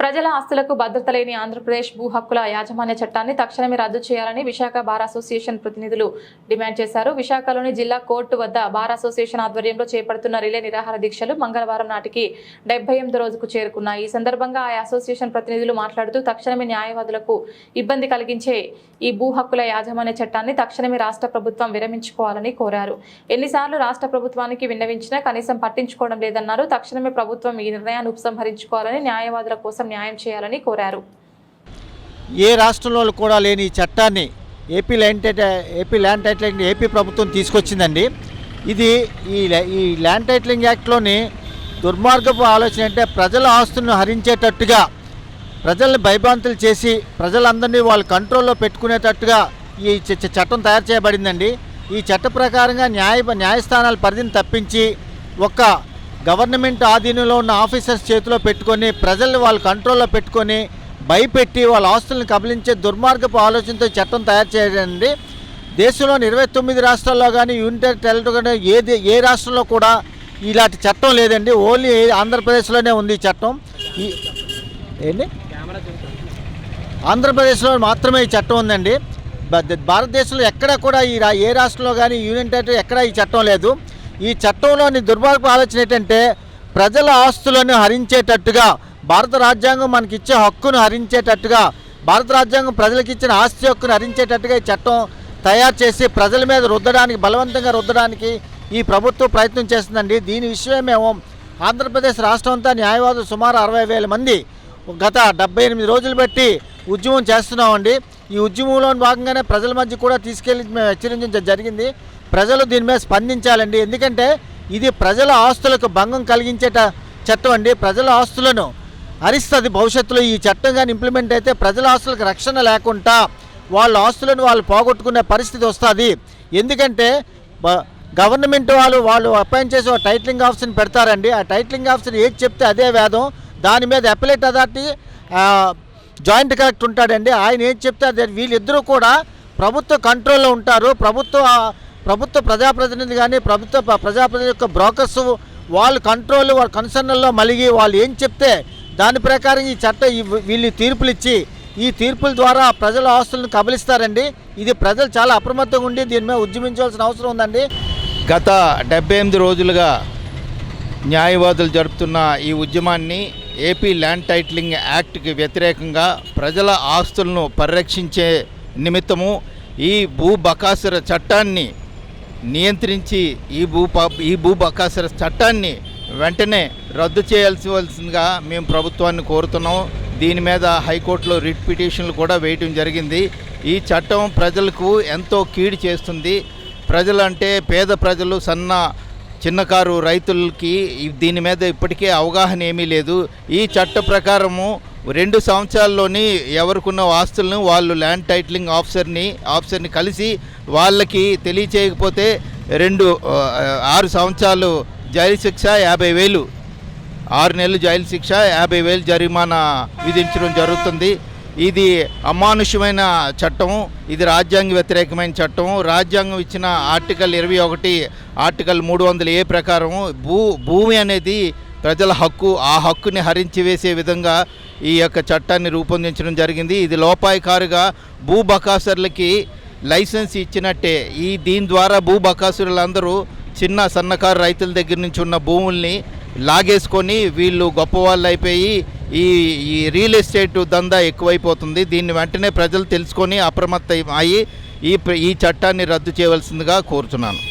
ప్రజల ఆస్తులకు భద్రత లేని ఆంధ్రప్రదేశ్ భూ హక్కుల యాజమాన్య చట్టాన్ని తక్షణమే రద్దు చేయాలని విశాఖ బార్ అసోసియేషన్ ప్రతినిధులు డిమాండ్ చేశారు. విశాఖలోని జిల్లా కోర్టు వద్ద బార్ అసోసియేషన్ ఆధ్వర్యంలో చేపడుతున్న రిలే నిరాహార దీక్షలు మంగళవారం నాటికి డెబ్బై ఎనిమిది రోజుకు చేరుకున్నాయి. ఈ సందర్భంగా ఆ అసోసియేషన్ ప్రతినిధులు మాట్లాడుతూ తక్షణమే న్యాయవాదులకు ఇబ్బంది కలిగించే ఈ భూ హక్కుల యాజమాన్య చట్టాన్ని తక్షణమే రాష్ట్ర ప్రభుత్వం విరమించుకోవాలని కోరారు. ఎన్నిసార్లు రాష్ట్ర ప్రభుత్వానికి విన్నవించినా కనీసం పట్టించుకోవడం లేదన్నారు. తక్షణమే ప్రభుత్వం ఈ నిర్ణయాన్ని ఉపసంహరించుకోవాలని న్యాయవాదుల కోసం న్యాయం చేయాలని కోరారు. ఏ రాష్ట్రంలో కూడా లేని ఈ చట్టాన్ని AP land AP land titling AP ప్రభుత్వం తీసుకొచ్చిందండి. ఇది ఈ ల్యా- ఈ ల్యాండ్ టైటిలింగ్ యాక్ట్లోని దుర్మార్గపు ఆలోచన అంటే ప్రజల ఆస్తులను హరించేటట్టుగా ప్రజల్ని భయభ్రాంతులు చేసి ప్రజలందరినీ వాళ్ళ కంట్రోల్లో పెట్టుకునేటట్టుగా ఈ చట్టం తయారు చేయబడిందండి. ఈ చట్ట ప్రకారంగా న్యాయ న్యాయస్థానాల పరిధిని తప్పించి ఒక గవర్నమెంట్ ఆధీనంలో ఉన్న ఆఫీసర్స్ చేతిలో పెట్టుకొని ప్రజల్ని వాళ్ళ కంట్రోల్లో పెట్టుకొని భయపెట్టి వాళ్ళ ఆస్తులను కబలించే దుర్మార్గపు ఆలోచనతో చట్టం తయారు చేయడండి దేశంలోని ఇరవై తొమ్మిది రాష్ట్రాల్లో కానీ యూనిటెడ్ టెరిటరీ కానీ ఏ ఏ రాష్ట్రంలో కూడా ఇలాంటి చట్టం లేదండి. ఓన్లీ ఆంధ్రప్రదేశ్లోనే ఉంది ఈ చట్టం. ఈ ఏంటి ఆంధ్రప్రదేశ్లో మాత్రమే ఈ చట్టం ఉందండి. భారతదేశంలో ఎక్కడ కూడా ఈ రా- ఏ రాష్ట్రంలో కానీ యూనియన్ టెరిటరీ ఎక్కడ ఈ చట్టం లేదు. ఈ చట్టంలోని దుర్మార్గపు ఆలోచన ఏంటంటే ప్రజల ఆస్తులను హరించేటట్టుగా భారత రాజ్యాంగం మనకి ఇచ్చే హక్కును హరించేటట్టుగా భారత రాజ్యాంగం ప్రజలకు ఇచ్చిన ఆస్తి హక్కును హరించేటట్టుగా ఈ చట్టం తయారు చేసి ప్రజల మీద రుద్దడానికి బలవంతంగా రుద్దడానికి ఈ ప్రభుత్వం ప్రయత్నం చేస్తుందండి. దీని విషయమే మేము ఆంధ్రప్రదేశ్ రాష్ట్రం అంతా న్యాయవాదులు సుమారు అరవై వేల మంది గత డెబ్బై ఎనిమిది రోజులు బట్టి ఉద్యమం చేస్తున్నామండి. ఈ ఉద్యమంలో భాగంగానే ప్రజల మధ్య కూడా తీసుకెళ్ళి మేము హెచ్చరించడం జరిగింది. ప్రజలు దీని మీద స్పందించాలండి. ఎందుకంటే ఇది ప్రజల ఆస్తులకు భంగం కలిగించేట చట్టం అండి. ప్రజల ఆస్తులను అరిస్తుంది భవిష్యత్తులో ఈ చట్టం కానీ ఇంప్లిమెంట్ అయితే ప్రజల ఆస్తులకు రక్షణ లేకుండా వాళ్ళ ఆస్తులను వాళ్ళు పోగొట్టుకునే పరిస్థితి వస్తుంది. ఎందుకంటే గవర్నమెంట్ వాళ్ళు వాళ్ళు అపాయింట్ చేసి ఒక టైటిలింగ్ ఆఫీసర్ని పెడతారండి. ఆ టైటిలింగ్ ఆఫీసర్ ఏది చెప్తే అదే వేదం. దాని మీద అపిలేట్ అథారిటీ జాయింట్ కలెక్టర్ ఉంటాడండి. ఆయన ఏం చెప్తే అదే. వీళ్ళిద్దరూ కూడా ప్రభుత్వ కంట్రోల్లో ఉంటారు. ప్రభుత్వ ప్రభుత్వ ప్రజాప్రతినిధి కానీ ప్రభుత్వ ప్రజాప్రతినిధి యొక్క బ్రోకర్స్ వాళ్ళు కంట్రోల్ వాళ్ళ కన్సర్న్లో మలిగి వాళ్ళు ఏం చెప్తే దాని ప్రకారం ఈ చట్టం వీళ్ళు తీర్పులు ఇచ్చి ఈ తీర్పుల ద్వారా ప్రజల ఆస్తులను కబలిస్తారండి. ఇది ప్రజలు చాలా అప్రమత్తంగా ఉండి దీని మీద ఉద్యమించాల్సిన అవసరం ఉందండి. గత డెబ్బై ఎనిమిది రోజులుగా న్యాయవాదులు జరుపుతున్న ఈ ఉద్యమాన్ని ఏపీ ల్యాండ్ టైటిలింగ్ యాక్ట్కి వ్యతిరేకంగా ప్రజల ఆస్తులను పరిరక్షించే నిమిత్తము ఈ భూ బకాసుర చట్టాన్ని నియంత్రించి ఈ భూ ఈ భూ బకాసుర చట్టాన్ని వెంటనే రద్దు చేయాల్సివలసిందిగా మేము ప్రభుత్వాన్ని కోరుతున్నాం దీని మీద హైకోర్టులో రిట్ పిటిషన్లు కూడా వేయటం జరిగింది. ఈ చట్టం ప్రజలకు ఎంతో కీడు చేస్తుంది. ప్రజలు అంటే పేద ప్రజలు సన్న చిన్న కారు రైతులకి దీని మీద ఇప్పటికే అవగాహన ఏమీ లేదు. ఈ చట్ట ప్రకారము రెండు సంవత్సరాల్లోని ఎవరికున్న ఆస్తులను వాళ్ళు ల్యాండ్ టైటిలింగ్ ఆఫీసర్ని ఆఫీసర్ని కలిసి వాళ్ళకి తెలియచేయకపోతే రెండు ఆరు సంవత్సరాలు జైలు శిక్ష యాభై వేలు. ఆరు నెలలు జైలు శిక్ష యాభై వేలు జరిమానా విధించడం జరుగుతుంది. ఇది అమానుషమైన చట్టం ఇది రాజ్యాంగ వ్యతిరేకమైన చట్టం రాజ్యాంగం ఇచ్చిన ఆర్టికల్ ఇరవై ఒకటి ఆర్టికల్ మూడు వందల ఏ ప్రకారం భూ భూమి అనేది ప్రజల హక్కు ఆ హక్కుని హరించి వేసే విధంగా ఈ యొక్క చట్టాన్ని రూపొందించడం జరిగింది. ఇది లోపాయికారుగా భూ బకాసర్లకి లైసెన్స్ ఇచ్చినట్టే. ఈ దీని ద్వారా భూ బకాసురులందరూ చిన్న సన్నకారు రైతుల దగ్గర నుంచి ఉన్న భూముల్ని లాగేసుకొని వీళ్ళు గొప్పవాళ్ళు అయిపోయి ఈ ఈ రియల్ ఎస్టేట్ దందా ఎక్కువైపోతుంది. దీన్ని వెంటనే ప్రజలు తెలుసుకొని అప్రమత్తం అయ్యి ఈ ఈ చట్టాన్ని రద్దు చేయవలసిందిగా కోరుతున్నాను